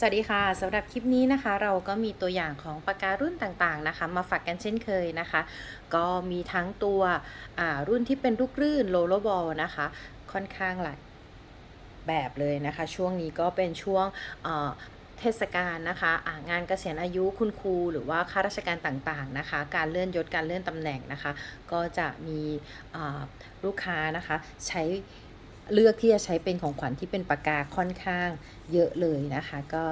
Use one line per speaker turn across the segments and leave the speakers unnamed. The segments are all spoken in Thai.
สวัสดีค่ะสำหรับคลิปนี้นะคะ เราก็มีตัวอย่างของปากการุ่นต่างๆนะคะ มาฝากกันเช่นเคยนะคะ ก็มีทั้งตัวรุ่นที่เป็นลูกรื่นโลโลบอลนะคะ ค่อนข้างหลายแบบเลยนะคะ ช่วงนี้ก็เป็นช่วงเทศกาลนะคะะงานเกษียณอายุคุณครูหรือว่าข้าราชการต่างๆนะคะ การเลื่อนยศการเลื่อนตำแหน่งนะคะ ก็จะมีลูกค้านะคะใช้ เลือกที่จะใช้เป็นของขวัญที่เป็นปากกาค่อนข้างเยอะเลยนะคะ ก็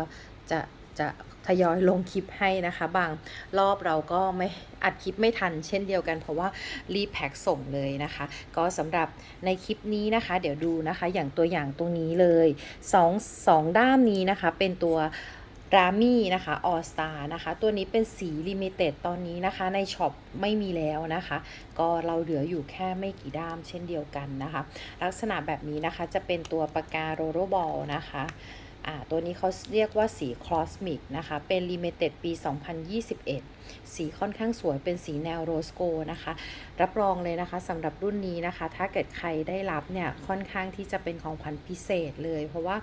จะจะทยอยลงคลิปให้นะคะ บางรอบเราก็ไม่อัดคลิปไม่ทันเช่นเดียวกัน เพราะว่ารีแพ็คส่งเลยนะคะ ก็สำหรับในคลิปนี้นะคะ เดี๋ยวดูนะคะอย่างตัวอย่างตรงนี้เลยสองสองด้ามนี้นะคะเป็นตัว รามี่นะคะออสตานะคะ ตัวนี้เป็นสีลิมิเต็ดตอนนี้นะคะ ในช็อปไม่มีแล้วนะคะ ก็เราเหลืออยู่แค่ไม่กี่ด้ามเช่นเดียวกันนะคะ ลักษณะแบบนี้นะคะจะเป็นตัวปากกาโรโรบอลนะคะ ตัวนี้เขาเรียกว่าสีคลอสมิกนะคะ เป็นลิมิเต็ดปี 2021 สีค่อนข้างสวยเป็นสีแนวโรสโกนะคะ รับรองเลยนะคะสำหรับรุ่นนี้นะคะ ถ้าเกิดใครได้รับเนี่ยค่อนข้างที่จะเป็นของขวัญพิเศษเลย เพราะว่า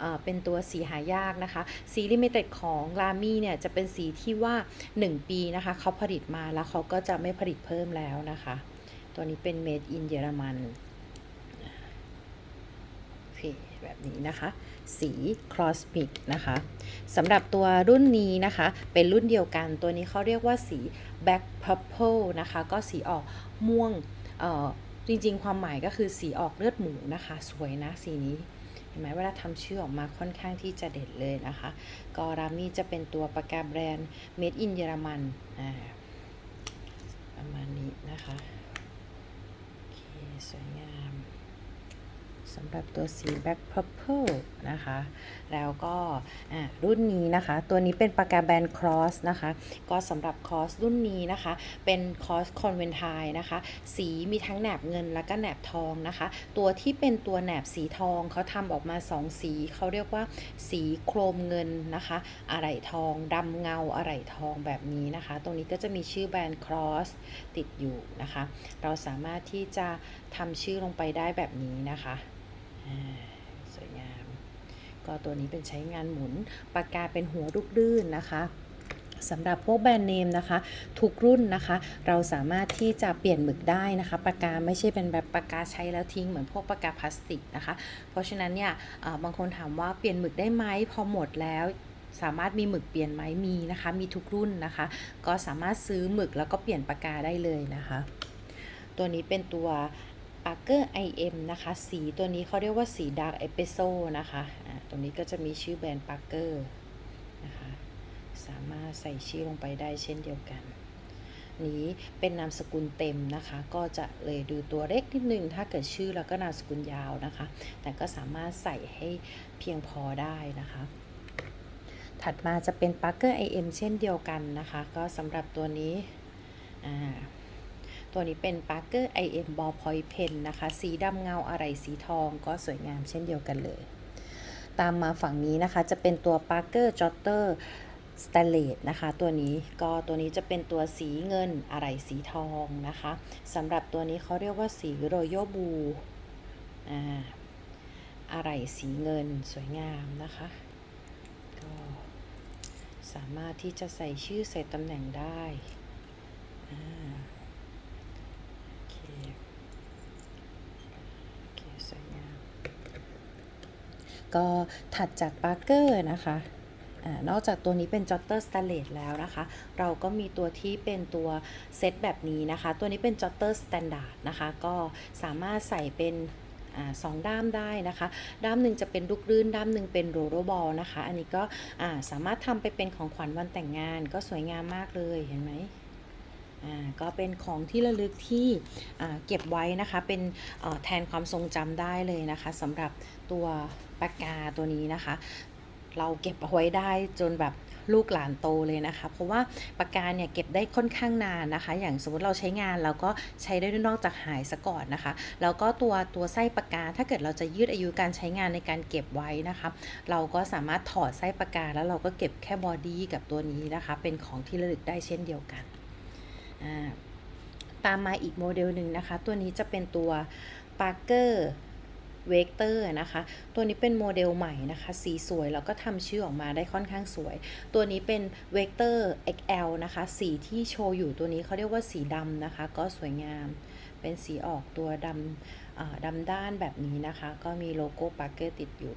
เอ่อเป็นตัวสีหายากนะคะ สีลิมิเต็ดของลามี่เนี่ยจะเป็นสีที่ว่า 1 ปีนะคะเขาผลิตมาแล้วเขาก็จะไม่ผลิตเพิ่มแล้วนะคะ ตัวนี้เป็น made in เยอรมัน แบบนี้นะคะ สี Cosmic นะคะสำหรับตัวรุ่นนี้นะคะ เป็นรุ่นเดียวกันตัวนี้เขาเรียกว่าสี Black Purple นะคะ ก็สีออกม่วงจริงๆ ความหมายก็คือสีออกเลือดหมูนะคะ สวยนะสีนี้เห็นไหมเวลาทำชื่อออกมาค่อนข้างที่จะเด็ดเลยนะคะ ก็รามีจะเป็นตัวปากกาแบรนด์ Made in เยอรมันอ่าประมาณนี้นะคะ โอเค สวยงาม สำหรับตัวสี Black Purple นะคะ แล้วก็รุ่นนี้นะคะ ตัวนี้เป็นปากกาแบรนด์ Cross นะคะ ก็สำหรับ Cross รุ่นนี้นะคะ เป็น Cross Conventine นะคะ สีมีทั้งแหนบเงินแล้วก็แหนบทองนะคะ ตัวที่เป็นตัวแหนบสีทองเขาทำออกมา 2 สี เขาเรียกว่าสีโครมเงินนะคะ อะไหล่ทองดำเงาอะไหล่ทองแบบนี้นะคะ ตรงนี้ก็จะมีชื่อแบรนด์ Cross ติดอยู่นะคะ เราสามารถที่จะทำชื่อลงไปได้แบบนี้นะคะ สวยงาม ก็ตัวนี้เป็นใช้งานหมุนปากกาเป็นหัวลูกลื่นนะคะสำหรับพวกแบรนด์เนมนะคะ ทุกรุ่นนะคะ เราสามารถที่จะเปลี่ยนหมึกได้นะคะปากกาไม่ใช่เป็นแบบปากกาใช้แล้วทิ้งเหมือนพวกปากกาพลาสติกนะคะ เพราะฉะนั้นเนี่ยบางคนถามว่าเปลี่ยนหมึกได้ไหมพอหมดแล้วสามารถมีหมึกเปลี่ยนไหมมีนะคะ มีทุกรุ่นนะคะ ก็สามารถซื้อหมึกแล้วก็เปลี่ยนปากกาได้เลยนะคะ ตัวนี้เป็นตัว Parker IM นะคะ สีตัวนี้เขาเรียกว่าสี Dark Espresso นะคะตรงนี้ก็จะมีชื่อแบรนด์ Parker นะคะ สามารถใส่ชื่อลงไปได้เช่นเดียวกัน นี้เป็นนามสกุลเต็มนะคะ ก็จะเลยดูตัวเล็กนิดนึง ถ้าเกิดชื่อแล้วก็นามสกุลยาวนะคะ แต่ก็สามารถใส่ให้เพียงพอได้นะคะถัดมาจะเป็น Parker IM เช่นเดียวกันนะคะ ก็สำหรับตัวนี้อ่า ตัวนี้เป็น Parker IM Ballpoint Pen นะคะ สีดำเงาอะไรสีทองก็สวยงามเช่นเดียวกันเลย ตามมาฝั่งนี้นะคะจะเป็นตัว Parker Jotter Stainless นะคะตัวนี้ก็ตัวนี้จะเป็นตัวสีเงินอะไรสีทองนะคะสำหรับตัวนี้เขาเรียกว่าสี Royal Blue อ่าอะไรสีเงินสวยงามนะคะก็สามารถที่จะใส่ชื่อใส่ตำแหน่งได้อ่า โอเคโอเคสวยงาม ก็ถัดจากปาร์เกอร์นะคะนอกจากตัวนี้เป็นจอตเตอร์ส a ต l เลสแล้วนะคะ เราก็มีตัวที่เป็นตัวเซตแบบนี้นะคะ ตัวนี้เป็นจอตเตอร์สแตนดาร์ดนะคะ ก็สามารถใส่เป็นอสองด้ามได้นะคะ ด้ามหนึ่งจะเป็นลูกรื่น ด้ามหนึ่งเป็นโรโรบอลนะคะ อันนี้ก็สามารถทำไปเป็นของขวัญวันแต่งงานก็สวยงามมากเลยเห็นไหม ก็เป็นของที่ระลึกที่เก็บไว้นะคะ เป็นแทนความทรงจำได้เลยนะคะสำหรับตัวปากกาตัวนี้นะคะ เราเก็บเอาไว้ได้จนแบบลูกหลานโตเลยนะคะ เพราะว่าปากกาเนี่ยเก็บได้ค่อนข้างนานนะคะ อย่างสมมติเราใช้งานเราก็ใช้ได้นอกจากหายซะก่อนนะคะ แล้วก็ตัวตัวไส้ปากกา ถ้าเกิดเราจะยืดอายุการใช้งานในการเก็บไว้นะคะ เราก็สามารถถอดไส้ปากกาแล้วเราก็เก็บแค่บอดี้กับตัวนี้นะคะ เป็นของที่ระลึกได้เช่นเดียวกัน ตามมาอีกโมเดลหนึ่งนะคะ ตัวนี้จะเป็นตัว Parker เวกเตอร์นะคะ ตัวนี้เป็นโมเดลใหม่นะคะ สีสวยแล้วก็ทำชื่อออกมาได้ค่อนข้างสวย ตัวนี้เป็นเวกเตอร์ XL นะคะ สีที่โชว์อยู่ตัวนี้เขาเรียกว่าสีดำนะคะ ก็สวยงาม เป็นสีออกตัวดำดำด้านแบบนี้นะคะ ก็มีโลโก้ปาร์เกอร์ติดอยู่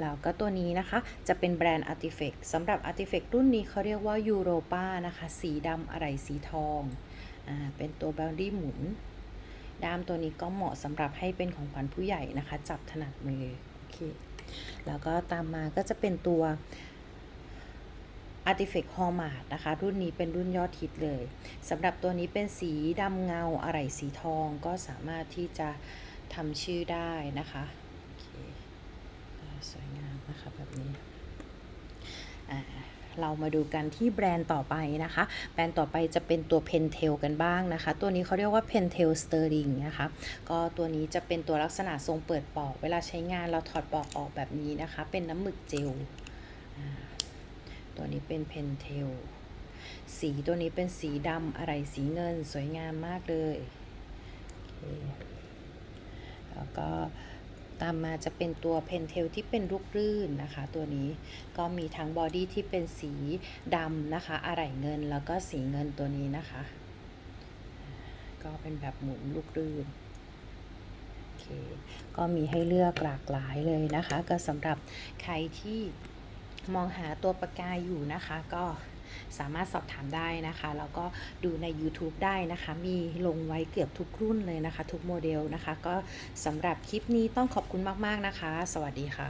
แล้วก็ตัวนี้นะคะจะเป็นแบรนด์ Artifact สำหรับ Artifact รุ่นนี้เขาเรียกว่า Europa นะคะ สีดำอะไรสีทองอ่าเป็นตัวแบลดี้หมุน ด้ามตัวนี้ก็เหมาะสำหรับให้เป็นของขวัญผู้ใหญ่นะคะ จับถนัดมือโอเคแล้วก็ตามมาก็จะเป็นตัว Artifact Hallmark นะคะ รุ่นนี้เป็นรุ่นยอดฮิตเลยสำหรับตัวนี้เป็นสีดำเงาอะไรสีทองก็สามารถที่จะทำชื่อได้นะคะ สวยงามนะคะแบบนี้เรามาดูกันที่แบรนด์ต่อไปนะคะ แบรนด์ต่อไปจะเป็นตัว Pentel กันบ้างนะคะ ตัวนี้เขาเรียกว่า Pentel Sterling นะคะ ก็ตัวนี้จะเป็นตัวลักษณะทรงเปิดปอก เวลาใช้งานเราถอดปอกออกแบบนี้นะคะ เป็นน้ำหมึกเจล ตัวนี้เป็น Pentel สีตัวนี้เป็นสีดำอะไรสีเงินสวยงามมากเลย แล้วก็ ตามมาจะเป็นตัวเพนเทลที่เป็นลูกรื่นนะคะ ตัวนี้ก็มีทั้งบอดี้ที่เป็นสีดำนะคะอะไหล่เงินแล้วก็สีเงินตัวนี้นะคะ ก็เป็นแบบหมุนลูกรื่นโอเคก็มีให้เลือกหลากหลายเลยนะคะ ก็สำหรับใครที่มองหาตัวปากกาอยู่นะคะก็ สามารถสอบถามได้นะคะแล้วก็ดูใน YouTube ได้นะคะ มีลงไว้เกือบทุกรุ่นเลยนะคะ ทุกโมเดลนะคะ ก็สำหรับคลิปนี้ต้องขอบคุณมาก ๆ นะคะ สวัสดีค่ะ